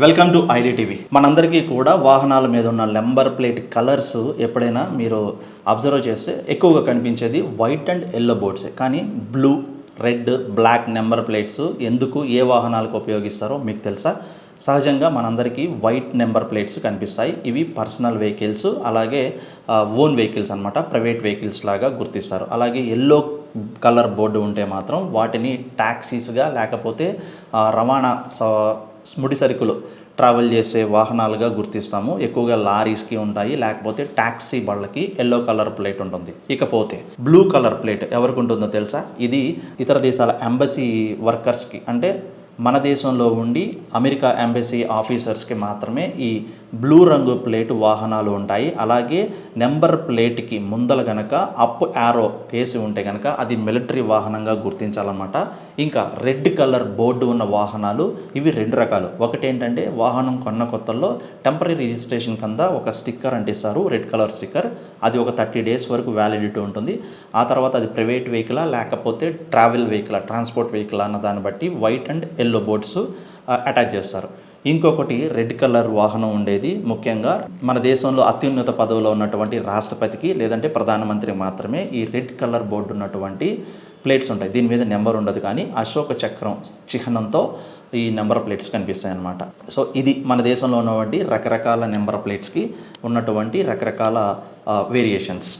Welcome to ID TV మనందరికీ కూడా వాహనాల మీద ఉన్న నెంబర్ ప్లేట్ కలర్స్ ఎప్పుడైనా మీరు అబ్జర్వ్ చేస్తే ఎక్కువగా కనిపించేది వైట్ అండ్ ఎల్లో బోర్డ్సే. కానీ blue red black number plates ఎందుకు ఏ వాహనాలకు ఉపయోగిస్తారో మీకు తెలుసా? సహజంగా మనందరికీ వైట్ నెంబర్ ప్లేట్స్ కనిపిస్తాయి. ఇవి పర్సనల్ వెహికల్స్ అలాగే ఓన్ వెహికల్స్ అనమాట ప్రైవేట్ వెహికల్స్ లాగా గుర్తిస్తారు. అలాగే ఎల్లో కలర్ బోర్డు ఉంటే మాత్రం వాటిని ట్యాక్సీస్గా లేకపోతే రవాణా ముడి సరుకులు ట్రావెల్ చేసే వాహనాలుగా గుర్తిస్తాము. ఎక్కువగా లారీస్కి ఉంటాయి లేకపోతే ట్యాక్సీ బళ్ళకి ఎల్లో కలర్ ప్లేట్ ఉంటుంది. ఇకపోతే బ్లూ కలర్ ప్లేట్ ఎవరికి ఉంటుందో తెలుసా? ఇది ఇతర దేశాల ఎంబసీ వర్కర్స్కి అంటే మన దేశంలో ఉండి అమెరికా ఎంబసీ ఆఫీసర్స్కి మాత్రమే ఈ బ్లూ రంగు ప్లేట్ వాహనాలు ఉంటాయి. అలాగే నెంబర్ ప్లేట్కి ముందల గనక అప్ యారో వేసి ఉంటే గనక అది మిలిటరీ వాహనంగా గుర్తించాలన్నమాట. ఇంకా రెడ్ కలర్ బోర్డు ఉన్న వాహనాలు ఇవి రెండు రకాలు. ఒకటి ఏంటంటే వాహనం కొన్న కొత్తల్లో టెంపరీ రిజిస్ట్రేషన్ కింద ఒక స్టిక్కర్ అంటిస్తారు రెడ్ కలర్ స్టిక్కర్. అది ఒక థర్టీ డేస్ వరకు వ్యాలిడిటీ ఉంటుంది. ఆ తర్వాత అది ప్రైవేట్ వెహికలా లేకపోతే ట్రావెల్ వెహికల్ ట్రాన్స్పోర్ట్ వెహికల్ అన్న దాన్ని బట్టి white and yellow boards attach చేస్తారు. ఇంకొకటి రెడ్ కలర్ వాహనం ఉండేది. ముఖ్యంగా మన దేశంలో అత్యున్నత పదవిలో ఉన్నటువంటి రాష్ట్రపతికి లేదంటే ప్రధానమంత్రికి మాత్రమే ఈ రెడ్ కలర్ బోర్డు ఉన్నటువంటి ప్లేట్స్ ఉంటాయి. దీని మీద నెంబర్ ఉండదు కానీ అశోక చక్రం చిహ్నంతో ఈ నెంబర్ ప్లేట్స్ కనిపిస్తాయి అన్నమాట సో ఇది మన దేశంలో ఉన్నటువంటి రకరకాల నెంబర్ ప్లేట్స్కి ఉన్నటువంటి రకరకాల వేరియేషన్స్